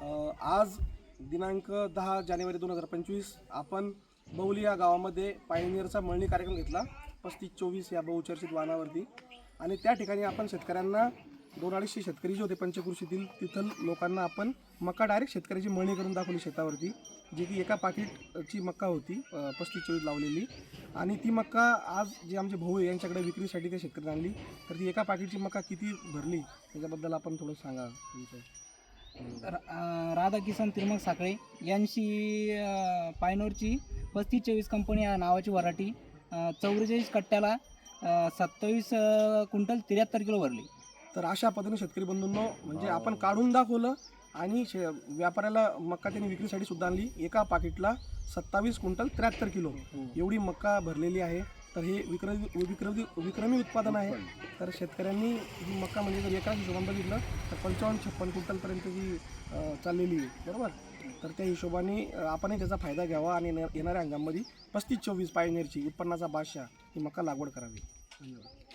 आज दिनांक दहा जानेवारी दोन हजार पंचवीस आपण बौली या गावामध्ये पायनियरचा मळणी कार्यक्रम घेतला पस्तीस चोवीस या बहुचर्चित वाहनावरती आणि त्या ठिकाणी आपण शेतकऱ्यांना दोन अडीचशे शेतकरी जे होते पंचकृषीतील तिथं लोकांना आपण मका डायरेक्ट शेतकऱ्याची मळणी करून दाखवली शेतावरती जी की एका पाकिटची मक्का होती पस्तीस चोवीस लावलेली. आणि ती मक्का आज जे आमचे भाऊ आहे यांच्याकडे विक्रीसाठी ते शेतकऱ्यांनी आणली. तर ती एका पाकिटची मक्का किती भरली त्याच्याबद्दल आपण थोडं सांगा तुमचं. राधा किसन तिरमक साखळे यांची पायनोरची पस्तीस चोवीस कंपनी या नावाची वराठी चौवेचाळीस कट्ट्याला सत्तावीस क्विंटल त्र्याहत्तर किलो भरली. तर अशा पद्धतीने शेतकरी बंधूंनो म्हणजे आपण काढून दाखवलं आणि शे व्यापाऱ्याला मक्का त्यांनी विक्रीसाठी सुद्धा आणली. एका पाकिटला सत्तावीस क्विंटल त्र्याहत्तर किलो. एवढी मक्का भरलेली आहे. तर हे विक्रमी विक्रमी विक्रमी उत्पादन आहे. तर शेतकऱ्यांनी ही मक्का म्हणजे जर एकाच हिशोबाने बघितलं तर पंचावन्न छप्पन क्विंटलपर्यंत जी चाललेली आहे. बरोबर? तर त्या हिशोबाने आपणही त्याचा फायदा घ्यावा आणि येणाऱ्या हंगामामध्ये पस्तीस चोवीस पायनेरची उत्पन्नाचा बादशाह ही मक्का लागवड करावी. धन्यवाद.